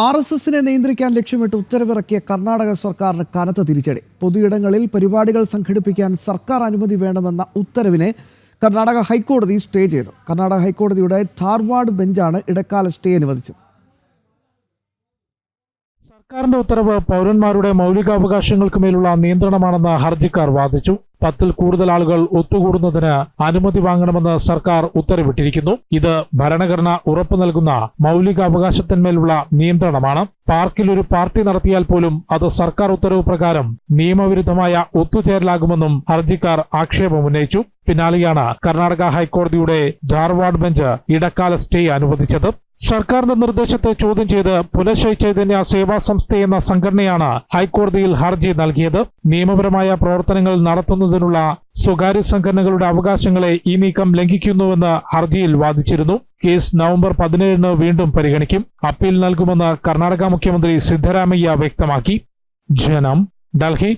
R S എസിനെ നിയന്ത്രിക്കാൻ ലക്ഷ്യമിട്ട് ഉത്തരവിറക്കിയ കർണാടക സർക്കാരിന് കനത്ത തിരിച്ചടി. പൊതുയിടങ്ങളിൽ പരിപാടികൾ സംഘടിപ്പിക്കാൻ സർക്കാർ അനുമതി വേണമെന്ന ഉത്തരവിനെ കർണാടക ഹൈക്കോടതി സ്റ്റേ ചെയ്തു. കർണാടക ഹൈക്കോടതിയുടെ ധാർവാഡ് ബെഞ്ചാണ് ഇടക്കാല സ്റ്റേ അനുവദിച്ചത്. സർക്കാരിന്റെ ഉത്തരവ് പൗരന്മാരുടെ മൗലികാവകാശങ്ങൾക്ക് മേലുള്ള നിയന്ത്രണമാണെന്ന് ഹർജിക്കാർ വാദിച്ചു. പത്തിൽ കൂടുതൽ ആളുകൾ ഒത്തുകൂടുന്നതിന് അനുമതി വാങ്ങണമെന്ന് സർക്കാർ ഉത്തരവിട്ടിരിക്കുന്നു. ഇത് ഭരണഘടന ഉറപ്പു നൽകുന്ന മൗലികാവകാശത്തിന്മേലുള്ള നിയന്ത്രണമാണ്. പാർക്കിൽ ഒരു പാർട്ടി നടത്തിയാൽ പോലും അത് സർക്കാർ ഉത്തരവ് പ്രകാരം നിയമവിരുദ്ധമായ ഒത്തുചേരലാകുമെന്നും ഹർജിക്കാർ ആക്ഷേപമുന്നയിച്ചു പിന്നാലെയാണ് കർണാടക ഹൈക്കോടതിയുടെ ധാർവാഡ് ബെഞ്ച് ഇടക്കാല സ്റ്റേ അനുവദിച്ചത്. സർക്കാരിന്റെ നിർദ്ദേശത്തെ ചോദ്യം ചെയ്ത് പുനഃശൈ ചൈതന്യ സേവാ സംസ്ഥ എന്ന സംഘടനയാണ് ഹൈക്കോടതിയിൽ ഹർജി നൽകിയത്. നിയമപരമായ പ്രവർത്തനങ്ങൾ നടത്തുന്നതിനുള്ള സ്വകാര്യ സംഘടനകളുടെ അവകാശങ്ങളെ ഈ നീക്കം ലംഘിക്കുന്നുവെന്ന് ഹർജിയിൽ വാദിച്ചിരുന്നു. കേസ് നവംബർ പതിനേഴിന് വീണ്ടും പരിഗണിക്കും. അപ്പീൽ നൽകുമെന്ന് കർണാടക മുഖ്യമന്ത്രി സിദ്ധരാമയ്യ വ്യക്തമാക്കി. ജനം ഡൽഹി.